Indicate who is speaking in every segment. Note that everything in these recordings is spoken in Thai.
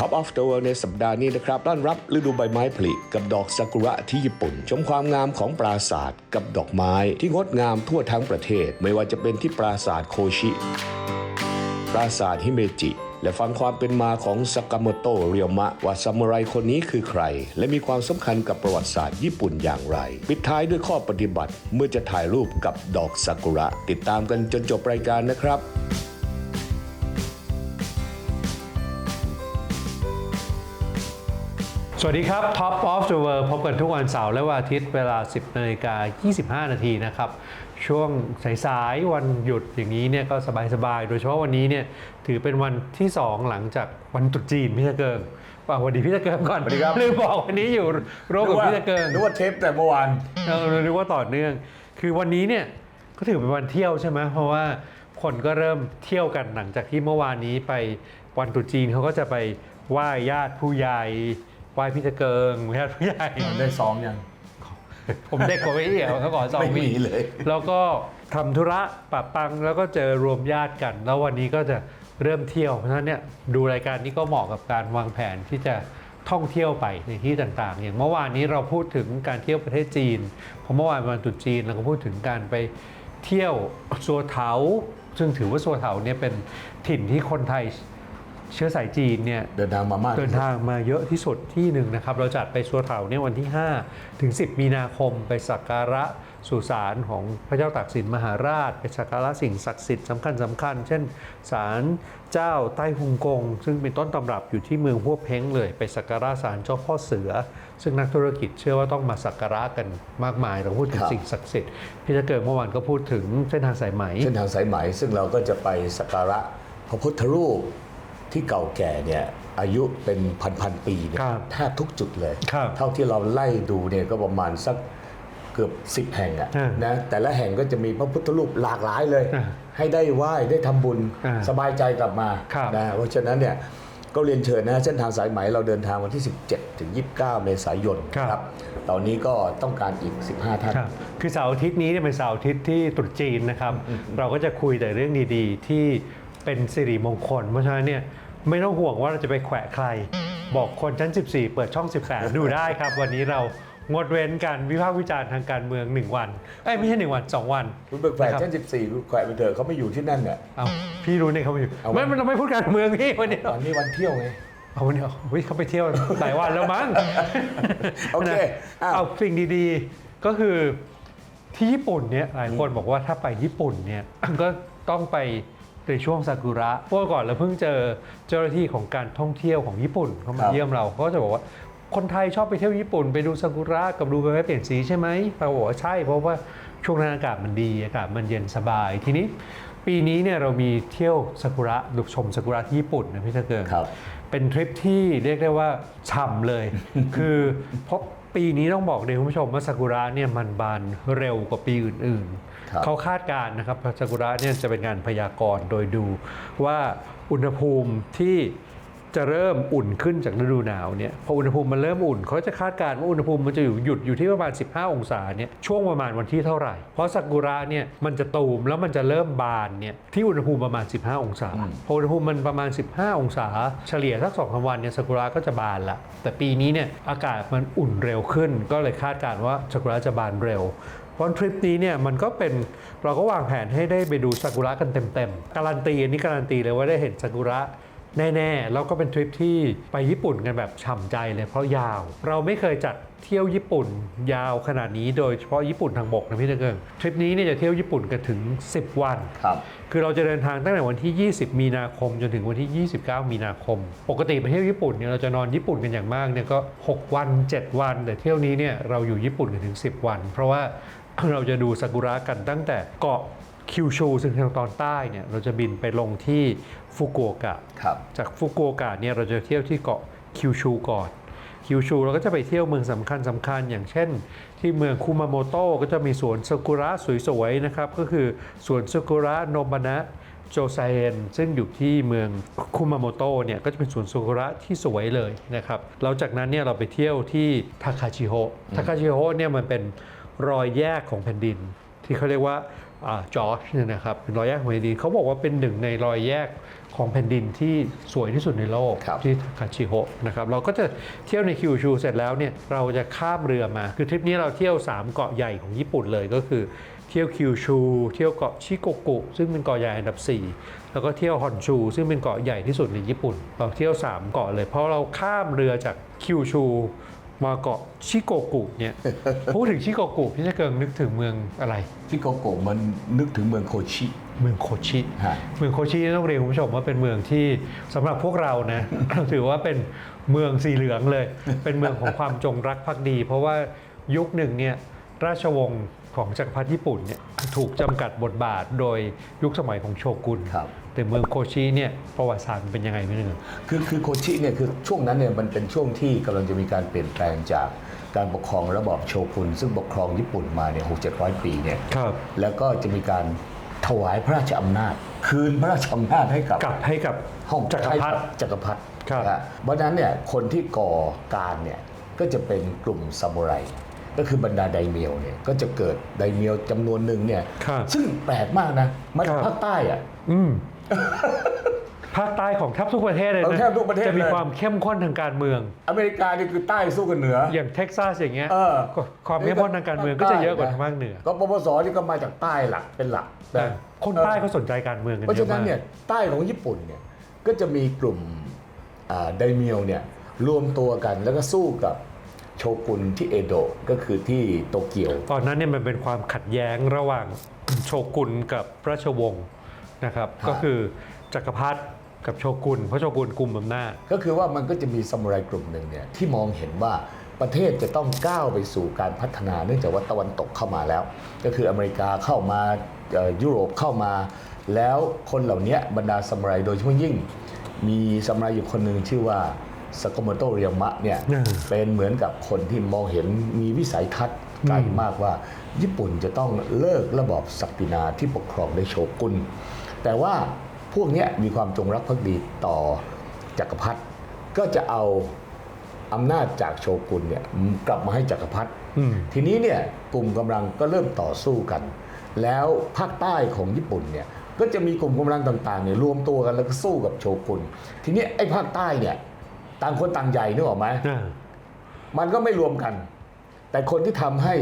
Speaker 1: Top of the World ในสัปดาห์นี้นะครับต้อนรับฤดูใบไม้ผลิกับดอกซากุระที่ญี่ปุ่น ชมความงามของปราสาทกับดอกไม้ที่งดงามทั่วทั้งประเทศ ไม่ว่าจะเป็นที่ปราสาทโคชิ ปราสาทฮิเมจิ และฟังความเป็นมาของสากาโมโตะเรียวมะว่าซามูไรคนนี้คือใคร และมีความสำคัญกับประวัติศาสตร์ญี่ปุ่นอย่างไร ปิดท้ายด้วยข้อปฏิบัติเมื่อจะถ่ายรูปกับดอกซากุระ ติดตามกันจนจบรายการนะครับ
Speaker 2: สวัสดีครับ Top of the World พบกันทุกวันเสาร์และวันอาทิตย์เวลา 10นาฬิกา25 นาทีนะครับ ช่วงสายๆ วันหยุดอย่างนี้เนี่ยก็สบายๆ โดยเฉพาะวันนี้เนี่ยถือเป็นวันที่ 2 หลังจากวันตรุษจีนพี่ตะเกิงป่าวันดีพี่ตะเกิงก่อน
Speaker 1: สวัสดีครับ
Speaker 2: ลืมบอกวันนี้อยู่ร่วมกับพี่ตะเกิง
Speaker 1: นึกว่าเทปแต่เมื่อวาน
Speaker 2: เออนึกว่าต่อเนื่อง คือวันนี้เนี่ยก็ถือเป็นวันเที่ยวใช่ไหมเพราะว่าคนก็เริ่มเที่ยวกันหลังจากที่เมื่อวานนี้ไปวันตรุษจีนเขาก็จะไปไหว้ญาติผู้ใหญ่ ไหว้พี่ตะเกิงญาติผู้ใหญ่
Speaker 1: ได้ซ้อมยัง
Speaker 2: ผมเด็กกว่าพี่เหี่ยวเขาขอสอง
Speaker 1: ไม่มี
Speaker 2: วี
Speaker 1: เลย
Speaker 2: แล้วก็ทำธุระปะปังแล้วก็เจอรวมญาติกัน แล้ววันนี้ก็จะเริ่มเที่ยวเพราะฉะนั้นเนี่ยดูรายการนี้ก็เหมาะกับการวางแผนที่จะท่องเที่ยวไปในที่ต่างๆ อย่างเมื่อวานนี้เราพูดถึงการเที่ยวประเทศจีนเพราะเมื่อวานเป็นวันตรุษจีนเราก็พูดถึงการไปเที่ยวสัวเถาซึ่งถือว่าสัวเถาเนี่ยเป็นถิ่นที่คนไทย เชื้อสายจีนเนี่ย
Speaker 1: เดินทางมามาก
Speaker 2: เดินทางมาเยอะที่สุดที่หนึ่งนะครับ เราจัดไปสัวเถาเนี่ยวันที่ 5 ถึง 10 มีนาคมไปสักการะสุสานของพระเจ้าตากสินมหาราช ไปสักการะสิ่งศักดิ์สิทธิ์สำคัญสำคัญ เช่นศาลเจ้าใต้ฮงกง ซึ่งเป็นต้นตำรับอยู่ที่เมืองพวกเพ้งเลย ไปสักการะศาลเจ้าพ่อเสือ ซึ่งนักธุรกิจเชื่อว่าต้องมาสักการะกันมากมายเราพูดถึง
Speaker 1: ครับ
Speaker 2: สิ่งศักดิ์สิทธิ์พี่จะเกิดเมื่อวานก็พูดถึงเส้นทางสายไหม
Speaker 1: เส้นทางสายไหมซึ่งเราก็จะไปสักการะพระพุทธรูป ที่เก่าแก่เนี่ยอายุเป็นพันๆปีเนี่ย
Speaker 2: ครับ
Speaker 1: แทบทุกจุดเลย
Speaker 2: ครับ
Speaker 1: เท่าที่เราไล่ดูเนี่ยก็ประมาณสักเกือบสิบแห่งอะ
Speaker 2: อ่า
Speaker 1: นะแต่ละแห่งก็จะมีพระพุทธรูปหลากหลายเลย
Speaker 2: อ่า
Speaker 1: ให้ได้ไหว้ได้ทำบุญ
Speaker 2: อ่า
Speaker 1: สบายใจกลับมา
Speaker 2: ครับ
Speaker 1: นะเพราะฉะนั้นเนี่ยก็เรียนเชิญนะเส้นทางสายไหมเราเดินทางวันที่ 17 ถึง 29 เมษายน
Speaker 2: ครับ
Speaker 1: ครับตอนนี้ก็ต้องการอีก 15 ท่าน
Speaker 2: ครับคือเสาร์อาทิตย์นี้เนี่ยเป็นเสาร์อาทิตย์ที่ตรุษจีนนะครับ เราก็จะคุยแต่เรื่องดีๆ ที่เป็นสิริมงคล เพราะฉะนั้นเนี่ย ไม่ต้องห่วงว่าเราจะไปแขวะใคร บอกคนชั้น 14 เปิดช่อง 18 ดูได้ครับ วันนี้เรางดเว้นการวิพากษ์วิจารณ์ทางการเมือง 1 วันเอ้ยไม่ใช่ 1 วัน 2 วัน
Speaker 1: คุณไปแขวะ
Speaker 2: นะครับ
Speaker 1: ชั้น14คุณแขวะไปเถอะเขาไม่อยู่ที่นั่นเนี่ย
Speaker 2: เอาพี่รู้เนี่ยเขาไม่อยู่
Speaker 1: เอา
Speaker 2: ไม่เราไม่พูดการเมืองพี่วันนี้
Speaker 1: วันนี้วันเที่ยวไง
Speaker 2: เอาวันนี้เอาเฮ้ยเขาไปเที่ยวหลายวันแล้วมั้ง
Speaker 1: โอเค
Speaker 2: นะ
Speaker 1: อ้าว
Speaker 2: เอาสิ่งดีๆก็คือที่ญี่ปุ่นเนี่ยหลายคนบอกว่าถ้าไปญี่ปุ่นเนี่ยก็ต้องไป ในช่วงซากุระเพราะว่าก่อนเราเพิ่งเจอเจ้าหน้าที่ของการท่องเที่ยวของญี่ปุ่นเขา
Speaker 1: ค
Speaker 2: มา
Speaker 1: รับ
Speaker 2: เยี่ยมเราเขาก็จะบอกว่าคนไทยชอบไปเที่ยวญี่ปุ่น ไปดูซากุระกับดูใบไม้เปลี่ยนสีใช่ไหมเราบอกว่าใช่เพราะว่าช่วงนั้นอากาศมันดีอากาศมันเย็นสบายทีนี้ ปีนี้เนี่ยเรามีเที่ยวซากุระดูชมซากุระที่ญี่ปุ่นนะพี่ตะเกิง
Speaker 1: ครับ
Speaker 2: เป็นทริปที่เรียกได้ว่าฉ่ำเลย คือเพราะปีนี้ต้องบอกเลยคุณผู้ชมว่าซากุระเนี่ยมันบานเร็วกว่าปีอื่น
Speaker 1: ครับ
Speaker 2: ๆเขาคาดการณ์นะครับซากุระเนี่ยจะเป็นงานพยากรณ์โดยดูว่าอุณหภูมิที่ จะเริ่มอุ่นขึ้นจากฤดูหนาวเนี่ยพออุณหภูมิมันเริ่มอุ่น เขาจะคาดการณ์ว่าอุณหภูมิมันจะอยู่หยุดอยู่ที่ประมาณ 15 องศาเนี่ยช่วงประมาณวันที่เท่าไหร่ เพราะซากุระเนี่ยมันจะตูมแล้วมันจะเริ่มบานเนี่ยที่อุณหภูมิประมาณ 15 องศาพออุณหภูมิมันประมาณ 15 องศา เฉลี่ยสักสองสามวันเนี่ยซากุระก็จะบานละแต่ปีนี้เนี่ยอากาศมันอุ่นเร็วขึ้น ก็เลยคาดการณ์ว่าซากุระจะบานเร็วเพราะทริปนี้เนี่ยมันก็เป็นเราก็วางแผนให้ได้ไปดูซากุระกันเต็มๆ การันตีอันนี้การันตีเลยว่าได้เห็นซากุระ แน่ๆ แล้วก็เป็นทริปที่ไปญี่ปุ่นกันแบบฉ่ำใจเลยเพราะยาว เราไม่เคยจัดเที่ยวญี่ปุ่นยาวขนาดนี้โดยเฉพาะญี่ปุ่นทางบกนะพี่ตะเกิงทริปนี้เนี่ยจะเที่ยวญี่ปุ่นกันถึง 10 วัน
Speaker 1: ครับ
Speaker 2: คือเราจะเดินทางตั้งแต่วันที่ 20 มีนาคม จนถึงวันที่ 29 มีนาคม ปกติไปเที่ยวญี่ปุ่นเนี่ยเราจะนอนญี่ปุ่นกันอย่างมากเนี่ยก็ 6 วัน 7 วัน แต่เที่ยวนี้เนี่ยเราอยู่ญี่ปุ่นกันถึง 10 วัน เพราะว่าเราจะดูซากุระกันตั้งแต่เกาะ คิวชูซึ่งทางตอนใต้เนี่ยเราจะบินไปลงที่ฟุกุโอกะ
Speaker 1: ครับ
Speaker 2: จากฟุกุโอกะเนี่ยเราจะเที่ยวที่เกาะคิวชูก่อนคิวชูเราก็จะไปเที่ยวเมืองสำคัญสำคัญ อย่างเช่น ที่เมืองคุมาโมโตะก็จะมีสวนซากุระสวยๆนะครับ ก็คือสวนซากุระโนบานะโจไซเอนซึ่งอยู่ที่เมืองคุมาโมโตะเนี่ยก็จะเป็นสวนซากุระที่สวยเลยนะครับแล้วจากนั้นเนี่ยเราไปเที่ยวที่ทาคาชิโฮะทาคาชิโฮะเนี่ยมันเป็นรอยแยกของแผ่นดิน ที่เขาเรียกว่า จอร์จเนี่ยนะครับเป็นรอยแยกของแผ่นดินเขาบอกว่าเป็นหนึ่งในรอยแยกของแผ่นดินที่สวยที่สุดในโลก
Speaker 1: ครับ
Speaker 2: ที่คาชิโฮะนะครับเราก็จะเที่ยวในคิวชูเสร็จแล้วเนี่ยเราจะข้ามเรือมา คือทริปนี้เราเที่ยว 3 เกาะใหญ่ของญี่ปุ่นเลยก็คือ เที่ยวคิวชูเที่ยวเกาะชิโกกุซึ่งเป็นเกาะใหญ่อันดับ 4 แล้วก็เที่ยวฮอนชู ซึ่งเป็นเกาะใหญ่ที่สุดในญี่ปุ่น เราเที่ยว 3 เกาะเลยเพราะเราข้ามเรือจากคิวชู มาเกาะชิโกกุเนี่ย พูดถึงชิโกกุพี่จะเกิงนึกถึงเมืองอะไร
Speaker 1: ที่โกโกะมันนึกถึงเมืองโคชิ
Speaker 2: เมืองโคชิ
Speaker 1: ฮะ
Speaker 2: เมืองโคชิต้องเรียนคุณผู้ชมว่าเป็นเมืองที่สำหรับพวกเรานะ ถือว่าเป็นเมืองสีเหลืองเลย เป็นเมืองของความจงรักภักดี เพราะว่ายุคหนึ่งเนี่ยราชวงศ์ ของจักรพรรดิญี่ปุ่นเนี่ยถูกจำกัดบทบาทโดยยุคสมัยของโชกุน
Speaker 1: ครับ
Speaker 2: แต่เมืองโคชิเนี่ยประวัติศาสตร์มันเป็นยังไงไม่รู้
Speaker 1: คือคือโคชิเนี่ยคือช่วงนั้นเนี่ยมันเป็นช่วงที่กำลังจะมีการเปลี่ยนแปลงจากการปกครองระบอบโชกุนซึ่งปกครองญี่ปุ่นมาเนี่ยหกเจ็ดร้อยปีเนี่ย
Speaker 2: ครับ
Speaker 1: แล้วก็จะมีการถวายพระราชอำนาจ คืนพระราชอำนาจให้กับ
Speaker 2: กลับให้กับ
Speaker 1: ห้อง
Speaker 2: จักรพรรดิ
Speaker 1: จักรพรรดิ
Speaker 2: ครับ
Speaker 1: นะฮะเพราะฉะนั้นเนี่ยคนที่ก่อการเนี่ยก็จะเป็นกลุ่มซามูไร ก็คือบรรดาไดเมียวเนี่ยก็จะเกิดไดเมียวจำนวนหนึ่งเนี่ย
Speaker 2: ครับ
Speaker 1: ซึ่งแปลกมากนะมาจาก
Speaker 2: ครับ
Speaker 1: ภาคใต้อะ
Speaker 2: อืมภาคใต้ของแทบทุกประเทศเลย
Speaker 1: ของ
Speaker 2: นะ
Speaker 1: แทบทุกประเทศ
Speaker 2: จะมี
Speaker 1: เลย
Speaker 2: ความเข้มข้นทางการเมือง
Speaker 1: อเมริกานี่คือใต้สู้กับเหนือ
Speaker 2: อย่างเท็กซัสอย่างเงี้ย
Speaker 1: เออ
Speaker 2: ก็ความเข้มข้นทางการเมืองก็จะเยอะกว่าทางภาคเหนือ
Speaker 1: ก็ปปสนี่ก็มาจากใต้หลักเป็นหลัก
Speaker 2: แต่
Speaker 1: นะ
Speaker 2: คนใต้เขาสนใจการเมืองกัน
Speaker 1: เพราะ
Speaker 2: เย
Speaker 1: ฉะ
Speaker 2: อะ
Speaker 1: นั้
Speaker 2: มานก
Speaker 1: เนี่ยใต้ของญี่ปุ่นเนี่ยก็จะมีกลุ่มอ่าไดเมียวเนี่ยรวมตัวกันแล้วก็สู้กับโช กุนที่เอโดะก็คือที่โตเกียว
Speaker 2: ตอนนั้นเนี่ยมันเป็นความขัดแย้งระหว่างโชกุนกับราชวงศ์นะครับ
Speaker 1: ฮะ
Speaker 2: ก็คือจักรพรรดิกับโชกุนเพราะโชกุนกุมอำนาจ
Speaker 1: ก็คือว่ามันก็จะมีซามูไรกลุ่มหนึ่งเนี่ยที่มองเห็นว่าประเทศจะต้องก้าวไปสู่การพัฒนาเนื่องจากว่าตะวันตกเข้ามาแล้ว ก็คืออเมริกาเข้ามาเอ่อยุโรปเข้ามา แล้วคนเหล่านี้บรรดาซามูไรโดยเฉพาะยิ่ง มีซามูไรอยู่คนหนึ่งชื่อว่า สกโมโตเรียมะเนี่ย
Speaker 2: อืม
Speaker 1: เป็นเหมือนกับคนที่มองเห็นมีวิสัยทัศน์ไกลมากว่า ญี่ปุ่นจะต้องเลิกระบอบศักดินาที่ปกครองโดยโชกุนแต่ว่าพวกเนี้ยมีความจงรักภักดีต่อจักรพรรดิก็จะเอาอำนาจจากโชกุนเนี่ยกลับมาให้จักรพรรดิ
Speaker 2: อืม
Speaker 1: ทีนี้เนี่ยกลุ่มกำลังก็เริ่มต่อสู้กัน แล้วภาคใต้ของญี่ปุ่นเนี่ยก็จะมีกลุ่มกำลังต่างๆเนี่ยรวมตัวกันแล้วก็สู้กับโชกุนทีนี้ไอ้ภาคใต้เนี่ย ต่างคนต่างใหญ่นึกออกไหม
Speaker 2: อ่า
Speaker 1: มันก็ไม่รวมกัน แต่คนที่ทำให้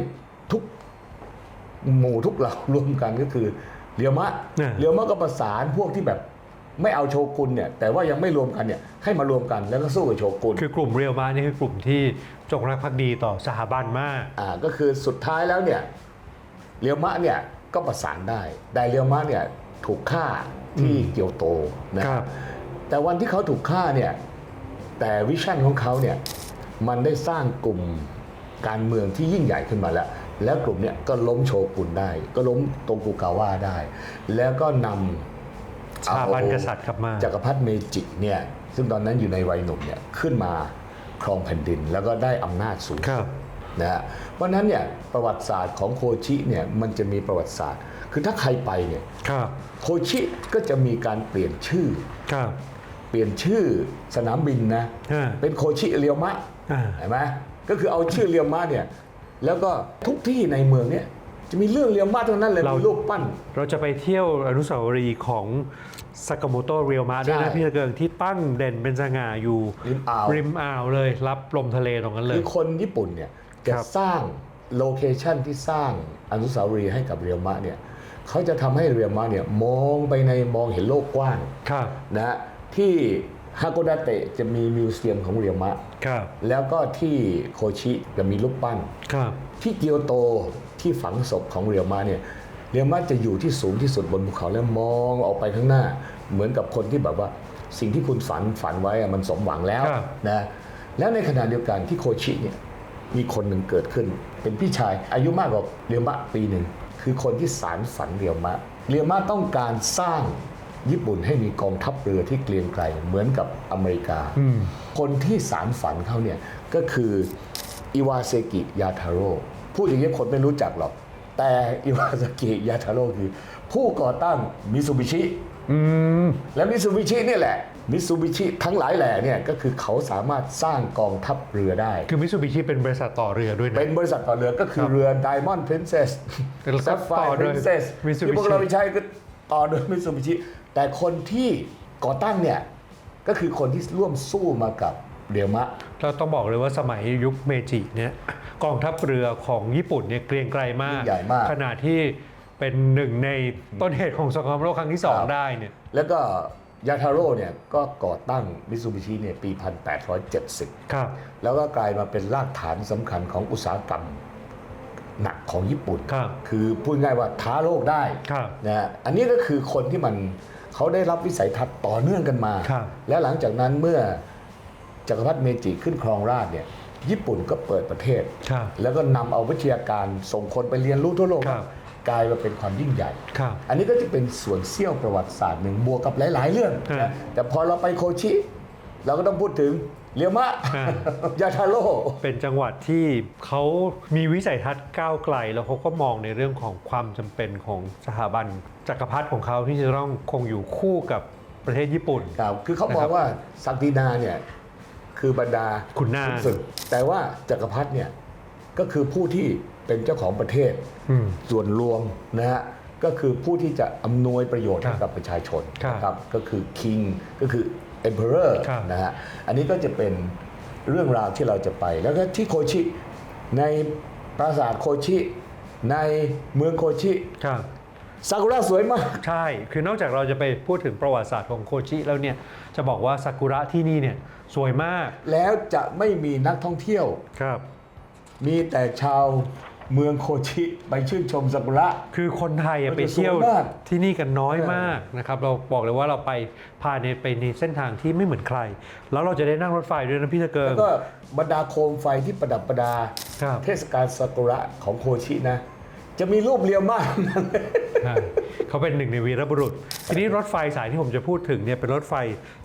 Speaker 1: ทุกหมู่ทุกเหล่ารวมกันก็คือเรียวมะ
Speaker 2: อ่า
Speaker 1: เรียวมะก็ประสานพวกที่แบบไม่เอาโชกุนเนี่ยแต่ว่ายังไม่รวมกันเนี่ยให้มารวมกันแล้วก็สู้กับโชกุน
Speaker 2: คือกลุ่มเรียวมานี่คือกลุ่มที่จงรักภักดีต่อสถาบันมาก
Speaker 1: อ่าก็คือสุดท้ายแล้วเนี่ยเรียวมะเนี่ยก็ประสานได้แต่เรียวมะเนี่ยถูกฆ่าที่เกียวโตนะครับแต่วันที่เขาถูกฆ่าเนี่ย แต่วิชั่นของเขาเนี่ยมันได้สร้างกลุ่มการเมืองที่ยิ่งใหญ่ขึ้นมาแล้ว แล้วกลุ่มเนี่ยก็ล้มโชกุนได้ ก็ล้มโตกุกาวะได้ แล้วก็นำ
Speaker 2: สถาบันกษัตริย์กลับมา
Speaker 1: จักรพรรดิเมจิเนี่ยซึ่งตอนนั้นอยู่ในวัยหนุ่มเนี่ยขึ้นมาครองแผ่นดินแล้วก็ได้อำนาจสูง
Speaker 2: ครับ
Speaker 1: นะฮะเพราะฉะนั้นเนี่ยประวัติศาสตร์ของโคชิเนี่ยมันจะมีประวัติศาสตร์ คือถ้าใครไปเนี่ย
Speaker 2: ครับ
Speaker 1: โคชิก็จะมีการเปลี่ยนชื่อ
Speaker 2: ครับ
Speaker 1: เปลี่ยนชื่อสนามบินนะ
Speaker 2: อ่า
Speaker 1: เป็นโคชิเรียวมะ
Speaker 2: อ่า
Speaker 1: เห็นไหมก็คือเอาชื่อเรียวมะเนี่ยแล้วก็ทุกที่ในเมืองเนี่ยจะมีเรื่องเรียวมะทั้งนั้นเลย
Speaker 2: เรามี
Speaker 1: มีรูปปั้น
Speaker 2: เราจะไปเที่ยวอนุสาวรีย์ของสากาโมโตเรียวมาด้วยนะ
Speaker 1: ใช่
Speaker 2: พี่ตะเกิงที่ตั้งเด่นเป็นสง่าอยู่
Speaker 1: ริมอ่าว
Speaker 2: ริมอ่าวเลยรับลมทะเลตรงนั้นเล
Speaker 1: คื
Speaker 2: ย
Speaker 1: อคนญี่ปุ่นเนี่ยจะ
Speaker 2: ครับ
Speaker 1: สร้างโลเคชันที่สร้างอนุสาวรีย์ให้กับเรียวมะเนี่ยเขาจะทำให้เรียวมะเนี่ยมองไปในมองเห็นโลกกว้าง
Speaker 2: ครับ
Speaker 1: นะฮะ ที่ฮาโกดาเตะจะมีมิวเซียมของเรียวมะ
Speaker 2: ครับ
Speaker 1: แล้วก็ที่โคชิจะมีรูปปั้น
Speaker 2: ครับ
Speaker 1: ที่เกียวโตที่ฝังศพของเรียวมะเนี่ยเรียวมะจะอยู่ที่สูงที่สุดบนภูเขาแล้วมองออกไปข้างหน้า เหมือนกับคนที่แบบว่าสิ่งที่คุณฝันฝันไว้อะมันสมหวังแล้ว
Speaker 2: ครับ
Speaker 1: นะแล้วในขณะเดียวกันที่โคชิเนี่ยมีคนหนึ่งเกิดขึ้น เป็นพี่ชายอายุมากกว่าเรียวมะปีหนึ่งคือคนที่สารฝันเรียวมะเรียวมะต้องการสร้าง ญี่ปุ่นให้มีกองทัพเรือที่เกรียงไกรเหมือนกับอเมริกา
Speaker 2: อืม
Speaker 1: คนที่สารฝันเขาเนี่ยก็คืออิวาเซกิยาทาโร่พูดอย่างนี้คนไม่รู้จักหรอก แต่อิวาเซกิยาทาโร่คือ ผู้ก่อตั้งมิซูบิชิ
Speaker 2: อืม
Speaker 1: และมิ t ซูบิชิเนี่ยแหละมิ t ซูบิชิทั้งหลายแหล่เนี่ยก็คือเขาสามารถสร้างกองทัพเรือได้
Speaker 2: คือมิ t ซูบิชิเป็นบริษัทต่อเรือด้วยนะ
Speaker 1: เป็นบริษัทต่อเรือก็คื
Speaker 2: ค
Speaker 1: อ
Speaker 2: รับ
Speaker 1: เรือ Diamond Princess
Speaker 2: แล้วก็
Speaker 1: Sapphire
Speaker 2: ต่อโดย
Speaker 1: Princess
Speaker 2: Mitsubishi
Speaker 1: ที่พวกเราไปใช้ก็ต่อโดยมิ t ซูบิชิ แต่คนที่ก่อตั้งเนี่ยก็คือคนที่ร่วมสู้มากับเรียวมะ
Speaker 2: เราต้องบอกเลยว่าสมัยยุคเมจิเนี่ยกองทัพเรือของญี่ปุ่นเนี่ยเกรียงไกรมาก
Speaker 1: ยิ่งใหญ่มาก
Speaker 2: ขนาดที่เป็นหนึ่งในต้นเหตุของสงครามโลกครั้งที่สอง
Speaker 1: ครับ
Speaker 2: ได้เนี่ย
Speaker 1: แล้วก็ยาทาโร่เนี่ยก็ก่อตั้งมิ t ซูบิชิเนี่ยปี 1870
Speaker 2: ครับ
Speaker 1: แล้วก็กลายมาเป็นรากฐานสำคัญของอุตสาหกรรมหนักของญี่ปุ่น
Speaker 2: ครับ
Speaker 1: คือพูดง่ายว่าท้าโลกได้
Speaker 2: ครับ
Speaker 1: นะฮะอันนี้ก็คือคนที่มัน เขาได้รับวิสัยทัศน์ต่อเนื่องกันมา
Speaker 2: ครับ
Speaker 1: และหลังจากนั้นเมื่อจักรพรรดิเมจิขึ้นครองราชย์เนี่ยญี่ปุ่นก็เปิดประเทศ
Speaker 2: ครับ
Speaker 1: แล้วก็นำเอาวิทยาการส่งคนไปเรียนรู้ทั่วโลก
Speaker 2: ครับ
Speaker 1: กลายมาเป็นความยิ่งใหญ่
Speaker 2: ครับ
Speaker 1: อันนี้ก็จะเป็นส่วนเสี้ยวประวัติศาสตร์หนึ่งบวกกับหลาย ๆ เรื่อง
Speaker 2: อ่า
Speaker 1: นะแต่พอเราไปโคชิ เราก็ต้องพูดถึงเรียวมะ
Speaker 2: อ่า
Speaker 1: ยาทาโร่
Speaker 2: เป็นจังหวัดที่เขามีวิสัยทัศน์ก้าวไกล แล้วเขาก็มองในเรื่องของความจำเป็นของสถาบัน จักรพรรดิของเขาที่จะต้องคงอยู่คู่กับประเทศญี่ปุ่น
Speaker 1: ครับคือเขามอ
Speaker 2: นะครั
Speaker 1: ง
Speaker 2: บ
Speaker 1: ว่าศักดินาเนี่ยคือบรรดา
Speaker 2: ขุนนาง
Speaker 1: ศึกแต่ว่าจักรพรรดิเนี่ยก็คือผู้ที่เป็นเจ้าของประเทศ
Speaker 2: อืม
Speaker 1: ส่วนรวมนะฮะก็คือผู้ที่จะอำนวยประโยชน์
Speaker 2: ครับ
Speaker 1: ให้กับประชาชน
Speaker 2: ครับ
Speaker 1: นะครับก็คือ king ก็คือ emperor
Speaker 2: ครับ
Speaker 1: นะฮะอันนี้ก็จะเป็นเรื่องราวที่เราจะไป แล้วก็ที่โคชิในปราสาทโคชิในเมืองโคชิ
Speaker 2: ครับ
Speaker 1: ซากุระสวยมาก
Speaker 2: ใช่ คือนอกจากเราจะไปพูดถึงประวัติศาสตร์ของโคชิแล้วเนี่ย จะบอกว่าซากุระที่นี่เนี่ยสวยมาก
Speaker 1: แล้วจะไม่มีนักท่องเที่ยว
Speaker 2: ครับ
Speaker 1: มีแต่ชาวเมืองโคชิไปชื่นชมซากุระ
Speaker 2: คือคนไทยอะ
Speaker 1: มันจะ
Speaker 2: ไปเที่ยว
Speaker 1: สวยมาก
Speaker 2: ที่นี่กันน้อย
Speaker 1: เออ
Speaker 2: มากนะครับ เราบอกเลยว่าเราไปพาในไปในเส้นทางที่ไม่เหมือนใคร แล้วเราจะได้นั่งรถไฟด้วยนะพี่ตะเกิง
Speaker 1: แล้วก็บรรดาโคมไฟที่ประดับประดา
Speaker 2: ครับ
Speaker 1: เทศกาลซากุระของโคชินะ จะมีรูปเรียวมาก
Speaker 2: ใช่เขาเป็นหนึ่งในวีรบุรุษ ทีนี้รถไฟสายที่ผมจะพูดถึงเนี่ยเป็นรถไฟ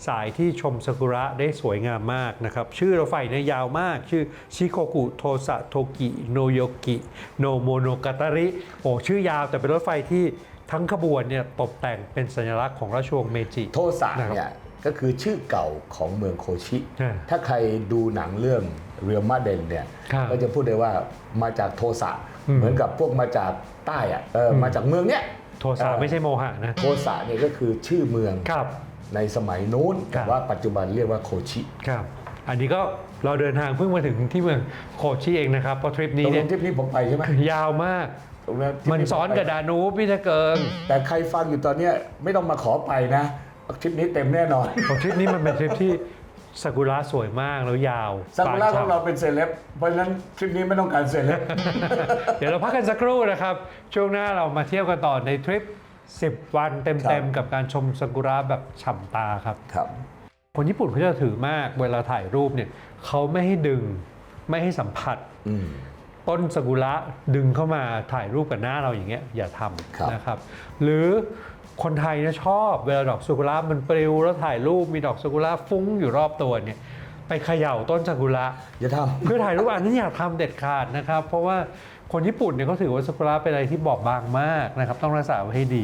Speaker 2: สายที่ชมซากุระได้สวยงามมากนะครับ ชื่อรถไฟเนี่ยยาวมาก ชื่อชิโคกุโทสะโทกิโนโยกิโนโมโนกาตาริโอ้ชื่อยาวแต่เป็นรถไฟที่ทั้งขบวนเนี่ยตกแต่งเป็นสัญลักษณ์ของราชวงศ์เมจิ
Speaker 1: โทสะ
Speaker 2: นะครับ
Speaker 1: เนี่ยก็คือชื่อเก่าของเมืองโคชิ
Speaker 2: อ่า
Speaker 1: ถ้าใครดูหนังเรื่องเรียลมาเดนเนี่ย
Speaker 2: ครับ
Speaker 1: ก็จะพูดได้ว่ามาจากโทสะ
Speaker 2: อืม
Speaker 1: เหมือนกับพวกมาจากใต้อะเอออมาจากเมืองเนี้ย
Speaker 2: โทสะไม่ใช่โมหะนะ
Speaker 1: โทสะเนี่ยก็คือชื่อเมือง
Speaker 2: ครับ
Speaker 1: ในสมัยนู้น
Speaker 2: ครั
Speaker 1: แต่
Speaker 2: บ
Speaker 1: ว่าปัจจุบันเรียกว่าโคชิ
Speaker 2: ครับอันนี้ก็เราเดินทางเพิ่งมาถึงที่เมืองโคชิเองนะครับเพราะทริป
Speaker 1: ต
Speaker 2: นี้
Speaker 1: รง
Speaker 2: เนี่ย
Speaker 1: ทริปนี้ผมไปใช่ไหม
Speaker 2: ยาวมาก
Speaker 1: ตรงนั้นทริป
Speaker 2: มันซ้อนกับ
Speaker 1: ผไป
Speaker 2: ดานูบพี่ตะเกิง
Speaker 1: แต่ใครฟังอยู่ตอนเนี้ยไม่ต้องมาขอไปนะทริปนี้เต็มแน่นอน
Speaker 2: ของทริปนี้มันเป็นทริปที่ ซากุระสวยมากแล้วยาว
Speaker 1: ซากุระ
Speaker 2: บน
Speaker 1: ของ
Speaker 2: ฉ่ำ
Speaker 1: เราเป็นเซเลบเพราะฉะนั้นทริปนี้ไม่ต้องการเซเลบ
Speaker 2: เดี๋ยวเราพักกันสักครู่นะครับ ช่วงหน้าเรามาเที่ยวกันต่อในทริป 10 วันเต็มๆ กับการชมซากุระแบบฉ่ำตาครับ
Speaker 1: ครับ
Speaker 2: คนญี่ปุ่นเขาจะถือมากเวลาถ่ายรูปเนี่ยเขาไม่ให้ดึงไม่ให้สัมผัส
Speaker 1: อืม
Speaker 2: ต้นซากุระดึงเข้ามาถ่ายรูปกับหน้าเราอย่างเงี้ยอย่าท
Speaker 1: ครับำ
Speaker 2: นะครับ หรือ คนไทยเนี่ยชอบเวลาดอกซากุระมันปลิวแล้วถ่ายรูปมีดอกซากุระฟุ้งอยู่รอบตัวเนี่ยไปเขย่าต้นซากุระ
Speaker 1: อย่าท
Speaker 2: เพื่อถ่ายรูปอันนี้อย่าทำเด็ดขาดนะครับ เพราะว่าคนญี่ปุ่นเนี่ยเขาถือว่าซากุระเป็นอะไรที่บอบบางมากนะครับ ต้องรักษาไว้ให้ดี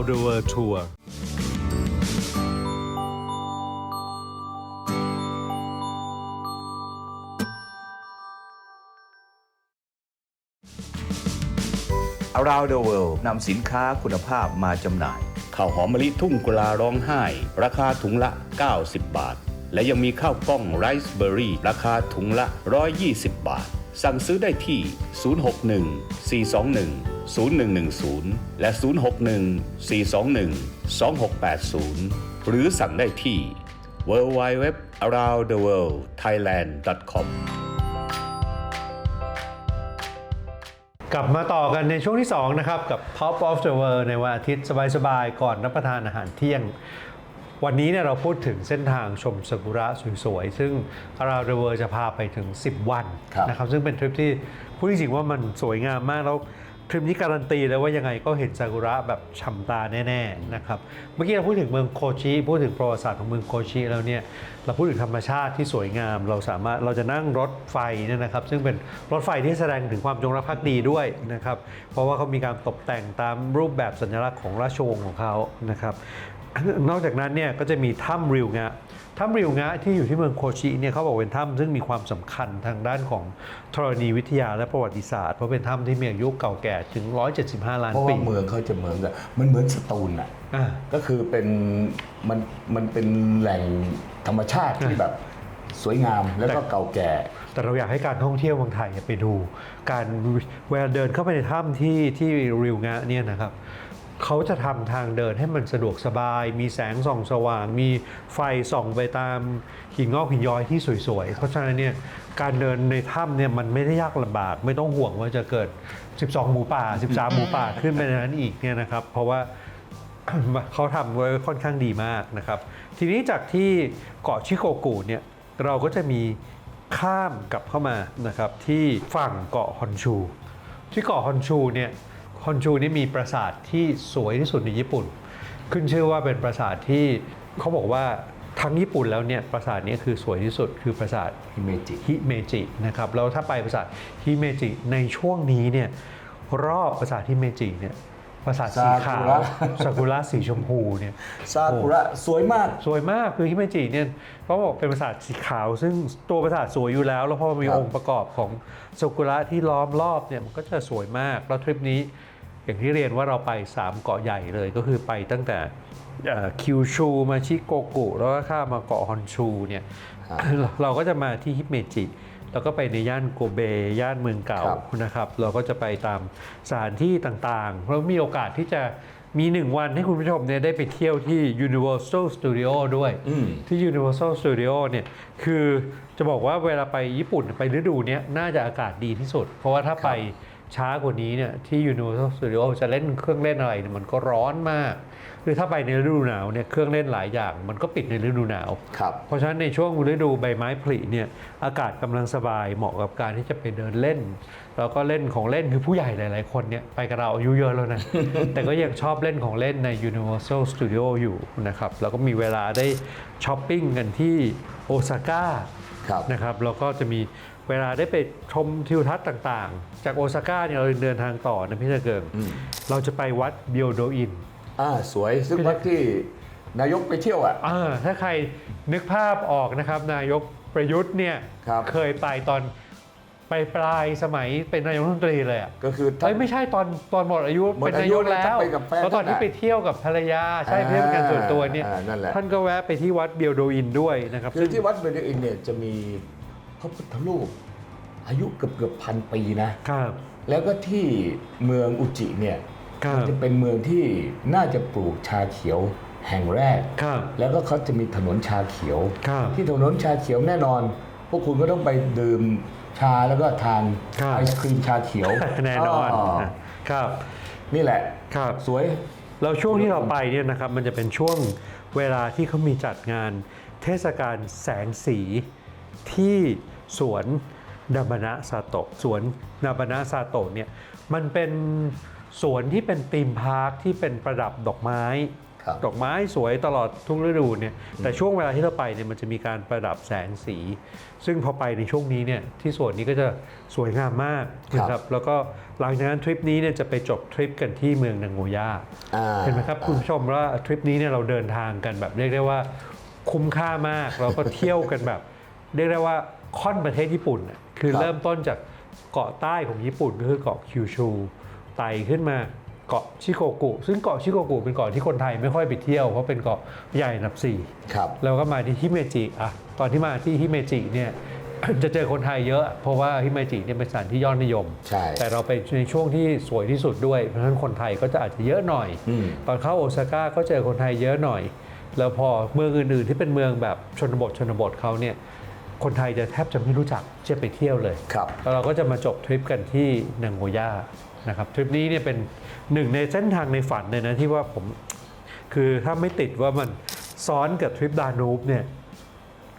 Speaker 2: the world tour
Speaker 3: อ Around the World นำสินค้าคุณภาพมาจำหน่าย
Speaker 1: ข้าวหอมมะลิทุ่งกุลาร้องไห้ ราคาถุงละ 90 บาท และยังมีข้าวกล้องไรซ์เบอร์รี่ ราคาถุงละ 120 บาท สั่งซื้อได้ที่ 061 421 0110 และ 061 421 2680 หรือสั่งได้ที่ www aroundtheworldthailand.com
Speaker 2: กลับมาต่อกันในช่วงที่ 2 นะครับ กับ Top of the World ในวันอาทิตย์สบายๆ ก่อนรับประทานอาหารเที่ยง วันนี้เนี่ยเราพูดถึงเส้นทางชมซากุระสวยๆ ซึ่ง Around the World จะพาไปถึง 10 วัน
Speaker 3: ครับ
Speaker 2: นะครับ ซึ่งเป็นทริปที่พูดจริงๆว่ามันสวยงามมากแล้ว ทริปนี้การันตีเลยว่ายังไงก็เห็นซากุระแบบฉ่ำตาแน่ๆนะครับเมื่อกี้เราพูดถึงเมืองโคชิพูดถึงประวัติศาสตร์ของเมืองโคชิแล้วเนี่ยเราพูดถึงธรรมชาติที่สวยงาม เราสามารถเราจะนั่งรถไฟเนี่ยนะครับ ซึ่งเป็นรถไฟที่แสดงถึงความจงรักภักดีด้วยนะครับเพราะว่าเขามีการตกแต่งตามรูปแบบสัญลักษณ์ของราชวงศ์ของเขานะครับนอกจากนั้นเนี่ยก็จะมีถ้ำริวงะ ถ้ำริวงะที่อยู่ที่เมืองโคชิเนี่ยเขาบอกเป็นถ้ำซึ่งมีความสำคัญทางด้านของธรณีวิทยาและประวัติศาสตร์ เพราะเป็นถ้ำที่มีอายุเก่าแก่ถึง 175 ล้าน
Speaker 3: เพราะ
Speaker 2: ปี
Speaker 3: ว่าเมืองเขาจะเหมือนกับมันเหมือนสตูลอะ
Speaker 2: อ่า
Speaker 3: ก็คือเป็นมันมันเป็นแหล่งธรรมชาติที่แบบสวยงามแล้วก็เก่าแก่
Speaker 2: แต่เราอยากให้การท่องเที่ยวเมืองไทยไปดู การเวลาเดินเข้าไปในถ้ำที่ที่ริวงะเนี่ยนะครับ เขาจะทำทางเดินให้มันสะดวกสบาย มีแสงส่องสว่าง มีไฟส่องไปตามหินงอกหินย้อยที่สวยๆ เพราะฉะนั้นเนี่ยการเดินในถ้ำเนี่ยมันไม่ได้ยากลำบาก ไม่ต้องห่วงว่าจะเกิด 12 หมูป่า 13 หมูป่าขึ้นไปในนั้นอีกเนี่ยนะครับ เพราะว่าเขาทำไว้ค่อนข้างดีมากนะครับ ทีนี้จากที่เกาะชิโกกุเนี่ยเราก็จะมีข้ามกลับเข้ามานะครับที่ฝั่งเกาะฮอนชู ที่เกาะฮอนชูเนี่ย ฮอนชูนี่มีปราสาทที่สวยที่สุดในญี่ปุ่น ขึ้นชื่อว่าเป็นปราสาทที่เขาบอกว่าทั้งญี่ปุ่นแล้วเนี่ยปราสาทนี้คือสวยที่สุดคือปราสาท
Speaker 3: ฮิเมจิ
Speaker 2: ฮิเมจินะครับแล้วถ้าไปปราสาทฮิเมจิในช่วงนี้เนี่ยรอบปราสาทฮิเมจิเนี่ยปราสาทสีขาว
Speaker 3: ซากุระ
Speaker 2: ซากุระสีชมพูเนี่ย
Speaker 3: ซากุระสวยมาก
Speaker 2: สวยมากคือฮิเมจิเนี่ยเขาบอกเป็นปราสาทสีขาว ซึ่งตัวปราสาทสวยอยู่แล้ว แล้วพอมี
Speaker 3: ครับ
Speaker 2: องค์ประกอบของซากุระที่ล้อมรอบเนี่ยมันก็จะสวยมากแล้วทริปนี้ อย่างที่เรียนว่าเราไป 3 เกาะใหญ่เลยก็คือไปตั้งแต่เอ่อคิวชูมาชิโกกุ แล้วก็ข้ามมาเกาะฮอนชูเนี่ย
Speaker 3: ครับ
Speaker 2: เราก็จะมาที่ฮิเมจิ แล้วก็ไปในย่านโกเบ ย่านเมืองเก่า
Speaker 3: ครับ
Speaker 2: นะครับ เราก็จะไปตามสถานที่ต่างๆเรามีโอกาสที่จะมีหนึ่งวันให้คุณผู้ชมเนี่ยได้ไปเที่ยวที่ Universal Studio ด้วย
Speaker 3: อืม
Speaker 2: ที่ Universal Studio เนี่ยคือจะบอกว่าเวลาไปญี่ปุ่นไปฤดูเนี้ยน่าจะอากาศดีที่สุด เพราะว่าถ้า
Speaker 3: ครับ
Speaker 2: ไป ช้ากว่านี้เนี่ยที่ Universal Studio จะเล่นเครื่องเล่นอะไรเนี่ยมันก็ร้อนมากคือถ้าไปในฤดูหนาวเนี่ยเครื่องเล่นหลายอย่างมันก็ปิดในฤดูหนาว
Speaker 3: ครับ
Speaker 2: เพราะฉะนั้นในช่วงฤดูใบไม้ผลิเนี่ยอากาศกำลังสบายเหมาะกับการที่จะไปเดินเล่น แล้วก็เล่นของเล่นคือผู้ใหญ่หลาย ๆ คนเนี่ยไปกับเราอายุเยอะแล้วนะ แต่ก็ยังชอบเล่นของเล่นใน Universal Studio อยู่นะครับแล้วก็มีเวลาได้ช้อปปิ้งกันที่โอซาก้า
Speaker 3: ครับ
Speaker 2: นะครับแล้วก็จะมี เวลาได้ไปชมทิวทัศน์ต่างๆ จากโอซาก้าเนี่ยเราเดินทางต่อนะพี่เจเกิง
Speaker 3: อืม
Speaker 2: เราจะไปวัดเบียวโดอิน
Speaker 3: อ่าสวยซึ่งวัดที่นายกไปเที่ยวอะ
Speaker 2: อ่าถ้าใครนึกภาพออกนะครับ นายกประยุทธ์เนี่ย
Speaker 3: ครับ
Speaker 2: เคยไปตอนไปปลายสมัยเป็นนายกรัฐมนตรีเลยอะ
Speaker 3: ก็คือ
Speaker 2: เอ้ยไม่ใช่ตอนตอนหมดอายุ
Speaker 3: หมด
Speaker 2: เป็น
Speaker 3: อา
Speaker 2: นา
Speaker 3: ยุ
Speaker 2: ยกแล้ว
Speaker 3: ไปกับแฟน
Speaker 2: แล้วตอนที่
Speaker 3: นั่นน่ะ
Speaker 2: ไปเที่ยวกับภรรยาใช่เพื่อนการส่วนตัวเนี่ย
Speaker 3: อ่านั่นแหละ
Speaker 2: ท่านก็แวะไปที่วัดเบียวโดอินด้วยนะครับ
Speaker 3: คือที่วัดเบญจอินเนี่ยจะมี พระพุทธรูปอายุเกือบเกือบพันปีนะ
Speaker 2: ครับ
Speaker 3: แล้วก็ที่เมืองอุจิเนี่ย
Speaker 2: ครับ
Speaker 3: มันจะเป็นเมืองที่น่าจะปลูกชาเขียวแห่งแรก
Speaker 2: ครับ
Speaker 3: แล้วก็เขาจะมีถนนชาเขียว
Speaker 2: ครับ
Speaker 3: ที่ถนนชาเขียวแน่นอน พวกคุณก็ต้องไปดื่มชาแล้วก็ทาน
Speaker 2: ครับ
Speaker 3: ไอศครีมชาเขียว
Speaker 2: แน่นอนครับ
Speaker 3: นี่แหละ
Speaker 2: ครับ
Speaker 3: สวย
Speaker 2: แล้วช่วงที่เราไปเนี่ยนะครับมันจะเป็นช่วงเวลาที่เขามีจัดงานเทศกาลแสงสี ที่สวนนาบานะซาโตะสวนนาบานะซาโตะเนี่ยมันเป็นสวนที่เป็นธีมพาร์คที่เป็นประดับดอกไม้
Speaker 3: ครับ
Speaker 2: ดอกไม้สวยตลอดทุกฤดูเนี่ยแต่ช่วงเวลาที่เราไปเนี่ยมันจะมีการประดับแสงสี ซึ่งพอไปในช่วงนี้เนี่ยที่สวนนี้ก็จะสวยงามมากนะครับแล้วก็หลังจากนั้นทริปนี้เนี่ยจะไปจบทริปกันที่เมืองนางโงย่า
Speaker 3: อ่า
Speaker 2: เห็นไหมครับคุณผู้ชมว่าทริปนี้เนี่ยเราเดินทางกันแบบเรียกได้ว่าคุ้มค่ามากเราก็เที่ยวกันแบบ เรียกได้ว่าค่อนประเทศญี่ปุ่นน่ะคือ
Speaker 3: ครับ
Speaker 2: เริ่มต้นจากเกาะใต้ของญี่ปุ่นก็คือเกาะคิวชูไต่ขึ้นมาเกาะชิโกกุ ซึ่งเกาะชิโกกุเป็นเกาะที่คนไทยไม่ค่อยไปเที่ยวเพราะเป็นเกาะใหญ่อันดับสี่
Speaker 3: ครับ
Speaker 2: แล้วก็มาที่ฮิเมจิอะตอนที่มาที่ฮิเมจิเนี่ยจะเจอคนไทยเยอะ เพราะว่าฮิเมจิเนี่ยเป็นสถานที่ยอดนิยม
Speaker 3: ใช่
Speaker 2: แต่เราไปในช่วงที่สวยที่สุดด้วย เพราะฉะนั้นคนไทยก็จะอาจจะเยอะหน่อย
Speaker 3: อืม
Speaker 2: ตอนเข้าโอซาก้าก็เจอคนไทยเยอะหน่อย แล้วพอเมืองอื่นๆที่เป็นเมืองแบบชนบทชนบทเขาเนี่ย คนไทยจะแทบจะไม่รู้จักจะไปเที่ยวเลย
Speaker 1: ครับ
Speaker 2: แล้วเราก็จะมาจบทริปกันที่นางโงย่านะครับทริปนี้เนี่ยเป็นหนึ่งในเส้นทางในฝันเลยนะที่ว่าผมคือถ้าไม่ติดว่ามันซ้อนกับทริปดานูบเนี่ย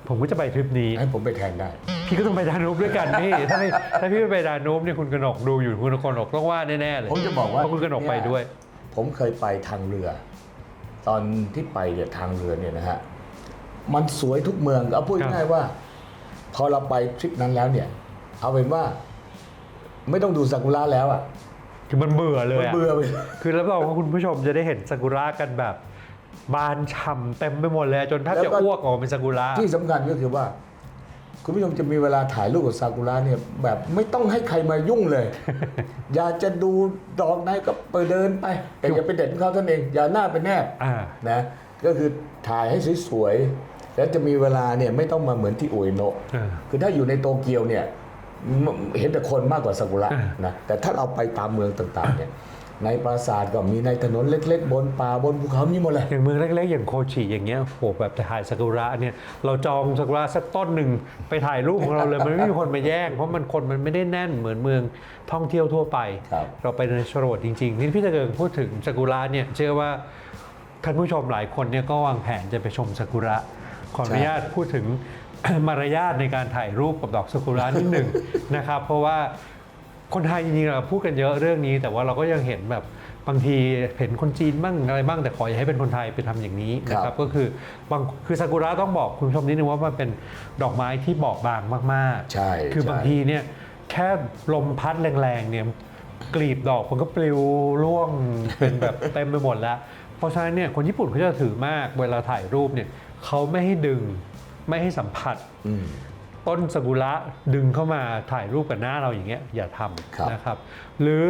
Speaker 2: ผมก็จะไปทริปนี้
Speaker 1: ให้ผมไปแทนได้
Speaker 2: พี่ก็ต้องไปดานูบด้วยกันนี่ถ้าไม่ถ้าพี่ไม่ไปดานูบเนี่ยคุณกนกดูอยู่คุณกนกต้องว่าแน่ๆเลย
Speaker 1: ผมจะบอกว่า
Speaker 2: เพราะคุณกนกไปด้วย
Speaker 1: ผมเคยไปทางเรือ ตอนที่ไปเนี่ยทางเรือเนี่ยนะฮะมันสวยทุกเมืองเอาพูด
Speaker 2: ครับ
Speaker 1: ง่ายๆว่า พอเราไปทริปนั้นแล้วเนี่ย เอาเป็นว่าไม่ต้องดูซากุระแล้วอะ
Speaker 2: คือมันเบื่อเลย
Speaker 1: มัน
Speaker 2: อะ
Speaker 1: เบื่อไป
Speaker 2: คือรับรองว่าคุณผู้ชมจะได้เห็นซากุระกันแบบ บานฉ่ำเต็มไปหมดเลยจนแทบจะอ้วกออกมาเป็นซากุระ
Speaker 1: ที่สำคัญก็คือว่า คุณผู้ชมจะมีเวลาถ่ายรูปกับซากุระเนี่ยแบบไม่ต้องให้ใครมายุ่งเลย อยากจะดูดอกไหนก็ไปเดินไป แต่อย่าไปเด็ดของเขาท่านเอง อย่าหน้าไปแนบ
Speaker 2: อ่า
Speaker 1: นะ ก็คือถ่ายให้สวยๆ แล้วจะมีเวลาเนี่ยไม่ต้องมาเหมือนที่อุเอโนะ
Speaker 2: อ่า
Speaker 1: คือถ้าอยู่ในโตเกียวเนี่ยมเห็นแต่คนมากกว่าซากุระ
Speaker 2: อ่า
Speaker 1: นะแต่ถ้าเราไปตามเมืองต่างๆเนี่ยในปราสาทก็มีในถนนเล็ก ๆ บนป่าบนภูเขามีหมดเลย
Speaker 2: อย่างเมืองเล็ก ๆ อย่างโคชิอย่างเงี้ยโหแบบถ่ายซากุระเนี่ยเราจองซากุระสักต้นหนึ่งไปถ่ายรูปของเราเลยมันไม่มีคนมาแย่งเพราะมันคนมันไม่ได้แน่นเหมือนเมืองท่องเที่ยวทั่วไป
Speaker 1: ครับ
Speaker 2: เราไปในชโรดจริงๆนี่พี่ตะเกิงพูดถึงซากุระเนี่ยเชื่อว่าท่านผู้ชมหลายคนเนี่ยก็วางแผนจะไปชมซากุระ ขออนุญาตพูดถึงมารยาทในการถ่ายรูปกับดอกซากุระนิดหนึ่งนะครับ เพราะว่าคนไทยจริงๆเราพูดกันเยอะเรื่องนี้ แต่ว่าเราก็ยังเห็นแบบบางทีเห็นคนจีนบ้างอะไรบ้างแต่ขออย่าให้เป็นคนไทยไปทำอย่างนี้นะค
Speaker 1: ครั
Speaker 2: รับบก็คือบางคือซากุระต้องบอกคุณผู้ชมนิดนึงว่ามันเป็นดอกไม้ที่บอบบางมากๆ
Speaker 1: ใช่
Speaker 2: คือบาง
Speaker 1: ใช่
Speaker 2: ทีเนี่ยแค่ลมพัดแรงๆเนี่ยกลีบดอกมันก็ปลิวร่วงเป็นแบบเต็มไปหมดแล้ว เพราะฉะนั้นเนี่ยคนญี่ปุ่นเขาจะถือมากเวลาถ่ายรูปเนี่ย เขาไม่ให้ดึงไม่ให้สัมผัส
Speaker 1: อืม
Speaker 2: ต้นสกุระดึงเข้ามาถ่ายรูปกับหน้าเราอย่างเงี้ยอย่าท
Speaker 1: ครับำ
Speaker 2: นะครับ หรือ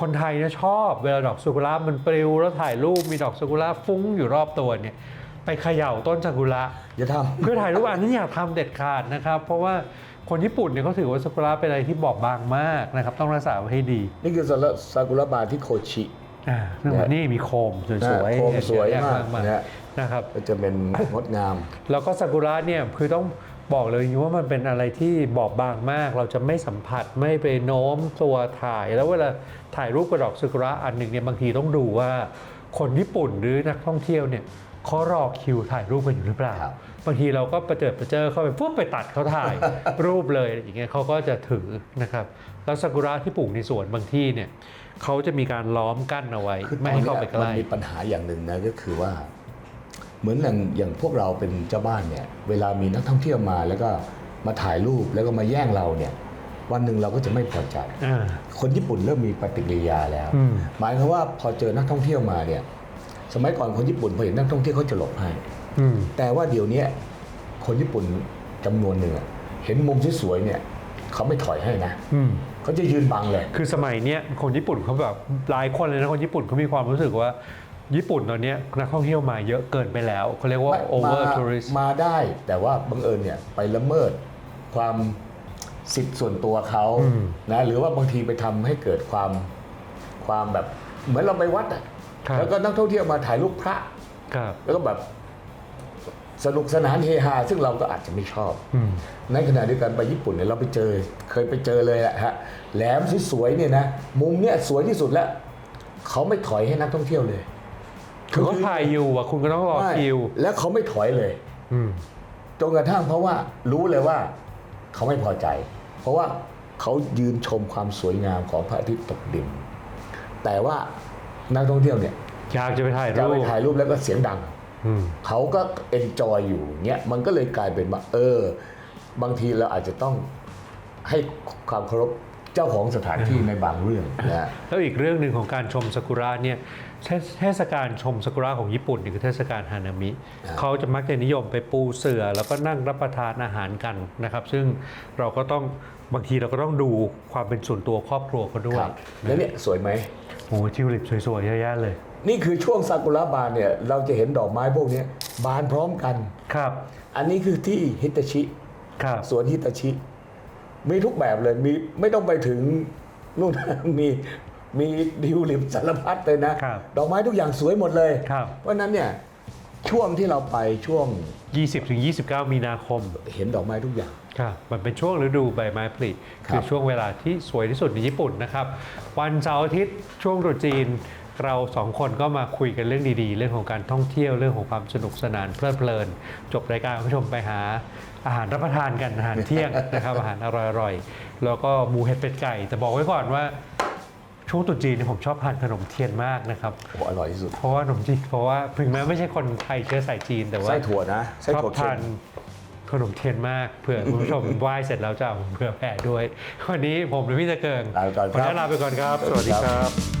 Speaker 2: คนไทยเนี่ยชอบเวลาดอกสกุระมันปลิวแล้วถ่ายรูปมีดอกสกุระฟุ้งอยู่รอบตัวเนี่ยไปเขย่าต้นสกุระ
Speaker 1: อย่าท
Speaker 2: เพื่อถ่ายรูปอันนี้อย่าทำเด็ดขาดนะครับ เพราะว่าคนญี่ปุ่นเนี่ยเขาถือว่าซากุระเป็นอะไรที่บอบบางมากนะครับ ต้องรักษาไว้ให้ดีำ
Speaker 1: นี่คือซากุระบานที่โคชิ
Speaker 2: อ่าเรื่องของนี่มีโคมสวยๆ
Speaker 1: โคมสวยมาก
Speaker 2: มาก
Speaker 1: นะฮะ
Speaker 2: ๆนะครับ
Speaker 1: ก็จะเป็นงดงาม
Speaker 2: แล้วก็ซากุระเนี่ยคือต้องบอกเลยว่ามันเป็นอะไรที่บอบบางมาก เราจะไม่สัมผัสไม่ไปโน้มตัวถ่าย แล้วเวลาถ่ายรูปกระดอกซากุระอันหนึ่งเนี่ยบางทีต้องดูว่าคนญี่ปุ่นหรือนักท่องเที่ยวเนี่ยเขารอคิวถ่ายรูปกันอยู่หรือเปล่า
Speaker 1: ครั บ
Speaker 2: บางทีเราก็ประเจิดประเจอเข้าไปปุ๊บไปตัดเขาถ่าย รูปเลยอย่างเงี้ยเขาก็จะถือนะครับแล้วซากุระที่ปลูกในสวนบางที่เนี่ยเขาจะมีการล้อมกั้นเอาไว้
Speaker 1: คือต
Speaker 2: ไม่
Speaker 1: อน
Speaker 2: ให้
Speaker 1: เนี้
Speaker 2: เข้ายไปใก
Speaker 1: มัน
Speaker 2: ล้
Speaker 1: มีปัญหาอย่างหนึ่งนะก็คือว่า เหมือนอย่างอย่างพวกเราเป็นเจ้าบ้านเนี่ย เวลามีนักท่องเที่ยวมาแล้วก็มาถ่ายรูปแล้วก็มาแย่งเราเนี่ยวันหนึ่งเราก็จะไม่พอใจ
Speaker 2: อ่า
Speaker 1: คนญี่ปุ่นเริ่มมีปฏิกิริยาแล้ว
Speaker 2: อืม
Speaker 1: หมายความว่าพอเจอนักท่องเที่ยวมาเนี่ย สมัยก่อนคนญี่ปุ่นพอเห็นนักท่องเที่ยวเขาจะหลบให้
Speaker 2: อืม
Speaker 1: แต่ว่าเดี๋ยวนี้คนญี่ปุ่นจำนวนหนึ่งอะเห็นมุมสวยๆเนี่ยเขาไม่ถอยให้นะ
Speaker 2: อืม
Speaker 1: เขาจะยืนบังเลย
Speaker 2: คือสมัยเนี้ยคนญี่ปุ่นเขาแบบหลายคนเลยนะคนญี่ปุ่นเขามีความรู้สึกว่าญี่ปุ่นตอนเนี้ยนักท่องเที่ยวมาเยอะเกินไปแล้วเขาเรียกว่า
Speaker 1: ไม่
Speaker 2: over
Speaker 1: มา
Speaker 2: tourist
Speaker 1: มาได้แต่ว่าบังเอิญเนี่ยไปละเมิดความสิทธิ์ส่วนตัวเขา
Speaker 2: อืม
Speaker 1: นะหรือว่าบางทีไปทำให้เกิดความความแบบ เหมือนเราไปวัดอะ
Speaker 2: ครับ
Speaker 1: แล้วก็นักท่องเที่ยวมาถ่ายรูปพระ
Speaker 2: ครับ
Speaker 1: แล้วก็แบบ สนุกสนานเฮฮาซึ่งเราก็อาจจะไม่ชอบ
Speaker 2: อืม
Speaker 1: ในขณะเดียวกันไปญี่ปุ่นเนี่ยเราไปเจอเคยไปเจอเลยแหละฮะแหลมสวยๆเนี่ยนะมุมเนี่ยสวยที่สุดแล้วเขาไม่ถอยให้นักท่องเที่ยวเลย
Speaker 2: คือเขาถ่ายอยู่อะคุณก็ต้องรอ
Speaker 1: ไม่
Speaker 2: คิว
Speaker 1: แล้วเขาไม่ถอยเลย
Speaker 2: อืม
Speaker 1: จนกระทั่งเพราะว่ารู้เลยว่า เขาไม่พอใจ เพราะว่าเขายืนชมความสวยงามของพระอาทิตย์ตกดิน แต่ว่านักท่องเที่ยวเนี่ย
Speaker 2: อยากจะไปถ่าย
Speaker 1: จะ
Speaker 2: รู
Speaker 1: ไป
Speaker 2: ป
Speaker 1: ถ่ายรูปแล้วก็เสียงดัง
Speaker 2: อืม
Speaker 1: เขาก็เอนจอยอยู่เนี่ยมันก็เลยกลายเป็นว่าเออ บางทีเราอาจจะต้องให้ความเคารพเจ้าของสถานที่ในบางเรื่องนะฮะ
Speaker 2: แล้วอีกเรื่องหนึ่งของการชมซากุระเนี่ยเทศเทศกาลชมซากุระของญี่ปุ่นเนี่ยคือเทศกาลฮานามิ
Speaker 1: ครับ
Speaker 2: เขาจะมักจะนิยมไปปูเสื่อแล้วก็นั่งรับประทานอาหารกันนะครับ ซึ่งเราก็ต้องบางทีเราก็ต้องดูความเป็นส่วนตัวครอบครัวเขาด้ว
Speaker 1: ค
Speaker 2: ย
Speaker 1: รับแล้วเนี่ยสวยไหม
Speaker 2: โอ้โหทิวลิปสวยๆเยอะแยะเลย
Speaker 1: นี่คือช่วงซากุระบานเนี่ยเราจะเห็นดอกไม้พวกเนี้ยบานพร้อมกัน
Speaker 2: ครับ
Speaker 1: อันนี้คือที่ฮิตาชิ
Speaker 2: ครับ
Speaker 1: สวนฮิตาชิ มีทุกแบบเลยมีไม่ต้องไปถึงนู่น มีมีดิวลิปสารพัดเลยนะ
Speaker 2: ครับ
Speaker 1: ดอกไม้ทุกอย่างสวยหมดเลย
Speaker 2: ครับ
Speaker 1: เพราะฉะนั้นเนี่ย
Speaker 3: ช่วงที่เราไปช่วง
Speaker 2: 20-29 มีนาคม
Speaker 3: เห็นดอกไม้ทุกอย่าง
Speaker 2: ครับ มันเป็นช่วงฤดูใบไม้ผลิ
Speaker 3: ครับ
Speaker 2: คือช่วงเวลาที่สวยที่สุดในญี่ปุ่นนะครับ วันเสาร์อาทิตย์ช่วงตรุษจีน เราสองคนก็มาคุยกันเรื่องดีๆ เรื่องของการท่องเที่ยวเรื่องของความสนุกสนานเพลิดเพลิน จบรายการคุณผู้ชมไปหาอาหารรับประทานกันอาหารเที่ยงนะครับอาหารอร่อยๆแล้วก็หมูเห็ดเป็ดไก่ แต่บอกไว้ก่อนว่าช่วงตรุษจีนเนี่ยผมชอบทานขนมเทียนมากนะครับ
Speaker 3: โอ้อร่อยที่สุด
Speaker 2: เพราะว่าขนมจีนเพราะว่าถึงแม้ไม่ใช่คนไทยเชื้อสายจีนแต่ว่า
Speaker 3: ไส้ถั่วนะไส้
Speaker 2: ชอบ
Speaker 3: ถั่วเค็
Speaker 2: ทาน
Speaker 3: ม
Speaker 2: ขนมเทียนมากเผื่อคุณผู้ชม ไหว้เสร็จแล้วจะเอาเผื่อแผ่ด้วย วันนี้ผมและพี่ตะเกิง
Speaker 3: ลาไปก่อนครับ
Speaker 2: ขออนุญาตลาไปก่อนครับ
Speaker 3: ส
Speaker 2: ส
Speaker 3: วั
Speaker 2: วั
Speaker 3: ส
Speaker 2: ส
Speaker 3: ดี
Speaker 2: ดี
Speaker 3: ค
Speaker 2: ค
Speaker 3: รั
Speaker 2: รับบ